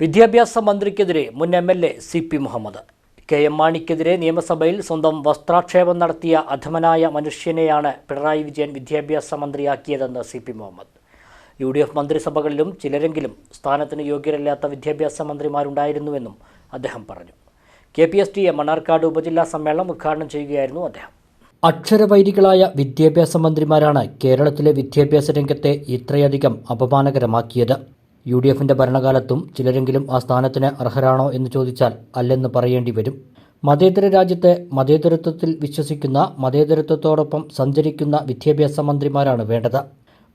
വിദ്യാഭ്യാസ മന്ത്രിക്കെതിരെ മുൻ M L A C P Muhammad. K M മാണിക്കെതിരെ നിയമസഭയിൽ സ്വന്തം വസ്ത്രാക്ഷേപം നടത്തിയ അധമനായ മനുഷ്യനെയാണ് പിണറായി വിജയൻ വിദ്യാഭ്യാസ മന്ത്രിയാക്കിയതെന്ന് C P Muhammad. U D F മന്ത്രിസഭകളിലും ചിലരെങ്കിലും സ്ഥാനത്തിന് യോഗ്യരല്ലാത്ത വിദ്യാഭ്യാസ മന്ത്രിമാരുണ്ടായിരുന്നുവെന്നും അദ്ദേഹം പറഞ്ഞു. K P S T A Mannarkkad ഉപജില്ലാ സമ്മേളനം ഉദ്ഘാടനം ചെയ്യുകയായിരുന്നു അദ്ദേഹം. അക്ഷരവൈരികളായ വിദ്യാഭ്യാസ മന്ത്രിമാരാണ് കേരളത്തിലെ വിദ്യാഭ്യാസ രംഗത്തെ ഇത്രയധികം അപമാനകരമാക്കിയത്. യു ഡി എഫിന്റെ ഭരണകാലത്തും ചിലരെങ്കിലും ആ സ്ഥാനത്തിന് അർഹരാണോ എന്ന് ചോദിച്ചാൽ അല്ലെന്ന് പറയേണ്ടി വരും. മതേതര രാജ്യത്തെ മതേതരത്വത്തിൽ വിശ്വസിക്കുന്ന മതേതരത്വത്തോടൊപ്പം സഞ്ചരിക്കുന്ന വിദ്യാഭ്യാസ മന്ത്രിമാരാണ് വേണ്ടത്.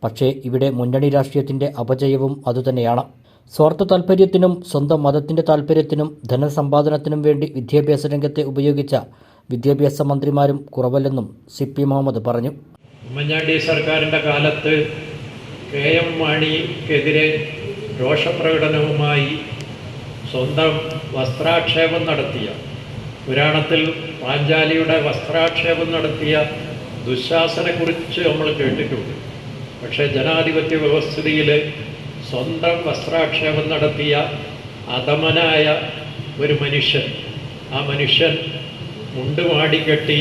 പക്ഷേ ഇവിടെ മുന്നണി രാഷ്ട്രീയത്തിന്റെ അപജയവും അതുതന്നെയാണ്. സ്വാർത്ഥ താൽപര്യത്തിനും സ്വന്തം മതത്തിന്റെ താൽപര്യത്തിനും ധനസമ്പാദനത്തിനും വേണ്ടി വിദ്യാഭ്യാസ രംഗത്തെ ഉപയോഗിച്ച വിദ്യാഭ്യാസ മന്ത്രിമാരും കുറവല്ലെന്നും സി പി മുഹമ്മദ് പറഞ്ഞു. ഉമ്മൻചാണ്ടി സർക്കാരിന്റെ കാലത്ത് കെ എം മാണിക്കെതിരെ രോഷപ്രകടനവുമായി സ്വന്തം വസ്ത്രാക്ഷേപം നടത്തിയ പുരാണത്തിൽ പാഞ്ചാലിയുടെ വസ്ത്രാക്ഷേപം നടത്തിയ ദുശാസനെക്കുറിച്ച് നമ്മൾ കേട്ടിട്ടുണ്ട്. പക്ഷേ ജനാധിപത്യ വ്യവസ്ഥിതിയിൽ സ്വന്തം വസ്ത്രാക്ഷേപം നടത്തിയ അധമനായ ഒരു മനുഷ്യൻ ആ മനുഷ്യൻ മുണ്ട് മാടിക്കെട്ടി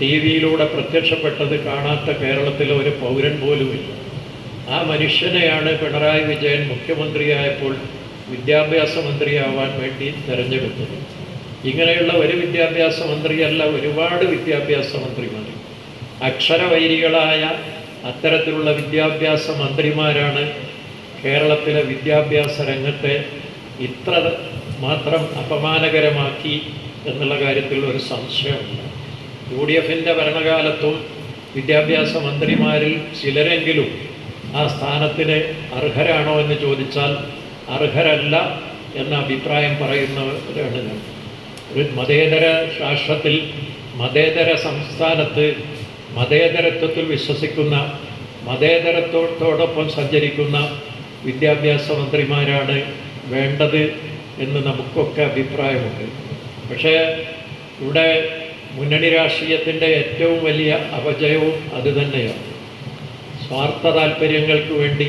ടി വിയിലൂടെ പ്രത്യക്ഷപ്പെട്ടത് കാണാത്ത കേരളത്തിലെ ഒരു പൗരൻ പോലുമില്ല. ആ മനുഷ്യനെയാണ് പിണറായി വിജയൻ മുഖ്യമന്ത്രിയായപ്പോൾ വിദ്യാഭ്യാസ മന്ത്രിയാവാൻ വേണ്ടി തിരഞ്ഞെടുത്തത്. ഇങ്ങനെയുള്ള ഒരു വിദ്യാഭ്യാസ മന്ത്രിയല്ല ഒരുപാട് വിദ്യാഭ്യാസ മന്ത്രിമാർ അക്ഷരവൈരികളായ അത്തരത്തിലുള്ള വിദ്യാഭ്യാസ മന്ത്രിമാരാണ് കേരളത്തിലെ വിദ്യാഭ്യാസ രംഗത്തെ ഇത്ര മാത്രം അപമാനകരമാക്കി എന്നുള്ള കാര്യത്തിൽ ഒരു സംശയമുണ്ട് യു ഡി എഫിന്റെ ഭരണകാലത്തും വിദ്യാഭ്യാസ മന്ത്രിമാരിൽ ചിലരെങ്കിലും ആ സ്ഥാനത്തിന് അർഹരാണോ എന്ന് ചോദിച്ചാൽ അർഹരല്ല എന്ന അഭിപ്രായം പറയുന്നവരാണ് ഞാൻ. ഒരു മതേതര രാഷ്ട്രത്തിൽ മതേതര സംസ്ഥാനത്ത് മതേതരത്വത്തിൽ വിശ്വസിക്കുന്ന മതേതരത്വത്തോടൊപ്പം സഞ്ചരിക്കുന്ന വിദ്യാഭ്യാസ മന്ത്രിമാരാണ് വേണ്ടത് എന്ന് നമുക്കൊക്കെ അഭിപ്രായമുണ്ട്. പക്ഷേ ഇവിടെ മുന്നണി രാഷ്ട്രീയത്തിന്റെ ഏറ്റവും വലിയ അപജയവും അതുതന്നെയാണ് സ്വാർത്ഥ താല്പര്യങ്ങൾക്ക് വേണ്ടി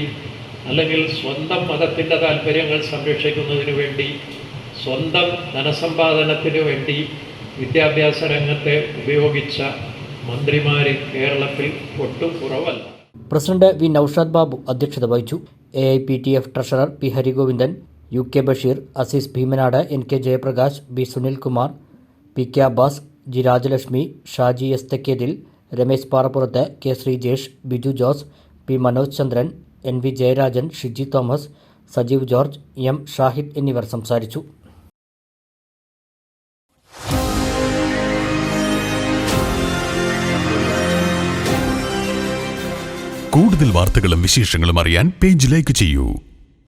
അല്ലെങ്കിൽ സ്വന്തം മതത്തിന്റെ താല്പര്യങ്ങൾ സംരക്ഷിക്കുന്നതിന് വേണ്ടി സ്വന്തം ധനസമ്പാദനത്തിന് വേണ്ടി വിദ്യാഭ്യാസ രംഗത്തെ ഉപയോഗിച്ച മന്ത്രിമാർ കേരളത്തിൽ ഒട്ടും കുറവല്ല. പ്രസിഡന്റ് വി നൌഷാദ് ബാബു അധ്യക്ഷത വഹിച്ചു. A I P T F treasurer P Harigovindan U K Basheer Azeez Bheemanad N K Jayaprakash B Sunilkumar P K Abbas G Rajalakshmi Shaji S Thekkethil Ramesh Parappurath K Sreejesh Biju Jose P Manoj Chandran N V Jayarajan Shiji Thomas Sajeev George M Shahid എന്നിവർ സംസാരിച്ചു. കൂടുതൽ വാർത്തകളും വിശേഷങ്ങളും അറിയാൻ page like ചെയ്യൂ.